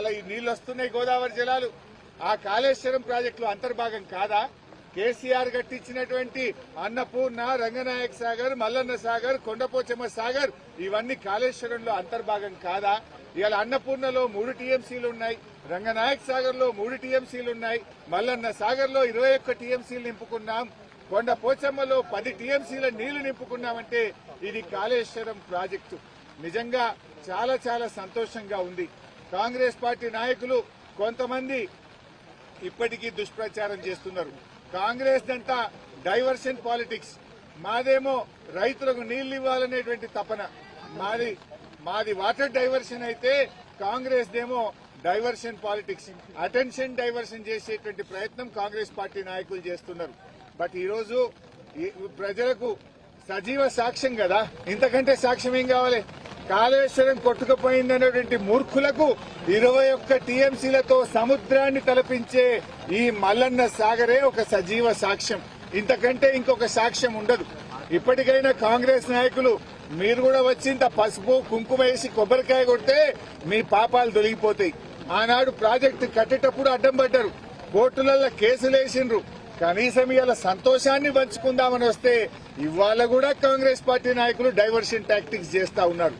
ఇలా ఈ నీళ్ళు వస్తున్నాయి గోదావరి జలాలు. ఆ కాళేశ్వరం ప్రాజెక్టులో అంతర్భాగం కాదా? కేసీఆర్ కట్టించినటువంటి అన్నపూర్ణ రంగనాయక్ సాగర్ మల్లన్న సాగర్ కొండపోచమ్మ సాగర్ ఇవన్నీ కాళేశ్వరంలో అంతర్భాగం కాదా? ఇవాళ అన్నపూర్ణలో మూడు టీఎంసీలు ఉన్నాయి రంగనాయక్ సాగర్లో మూడు టీఎంసీలు ఉన్నాయి మల్లన్న సాగర్లో ఇరవై ఒక్క టీఎంసీలు నింపుకున్నాం కొండ పోచమ్మలో పది టీఎంసీల నీళ్ళు నింపుకున్నామంటే ఇది కాళేశ్వరం ప్రాజెక్టు. నిజంగా చాలా చాలా సంతోషంగా ఉంది. కాంగ్రెస్ పార్టీ నాయకులు కొంతమంది ఇప్పటికీ దుష్ప్రచారం చేస్తున్నారు. కాంగ్రెస్ దంతా డైవర్షన్ పాలిటిక్స్. మాదేమో రైతులకు నీళ్ళు ఇవ్వాలనేటువంటి తపన. మాది మాది వాటర్ డైవర్షన్ అయితే కాంగ్రెస్ దేమో డైవర్షన్ పాలిటిక్స్ అటెన్షన్ డైవర్షన్ చేసేటువంటి ప్రయత్నం కాంగ్రెస్ పార్టీ నాయకులు చేస్తున్నారు. బట్ ఈరోజు ప్రజలకు సజీవ సాక్ష్యం కదా. ఇంతకంటే సాక్ష్యం ఏం కావాలి? కాళేశ్వరం కొట్టుకుపోయిందనేటువంటి మూర్ఖులకు ఇరవై ఒక్క టీఎంసీలతో సముద్రాన్ని తలపించే ఈ మల్లన్న సాగరే ఒక సజీవ సాక్ష్యం. ఇంతకంటే ఇంకొక సాక్ష్యం ఉండదు. ఇప్పటికైనా కాంగ్రెస్ నాయకులు మీరు కూడా వచ్చి ఇంత పసుపు కుంకుమ వేసి కొబ్బరికాయ కొడితే మీ పాపాలు తొలగిపోతాయి. ఆనాడు ప్రాజెక్టు కట్టేటప్పుడు అడ్డం పడ్డారు. కోర్టులలో కేసులు వేసిండ్రు. కనీసం ఇలా సంతోషాన్ని పంచుకుందామని వస్తే ఇవాళ కూడా కాంగ్రెస్ పార్టీ నాయకులు డైవర్షన్ టాక్టిక్స్ చేస్తా ఉన్నారు.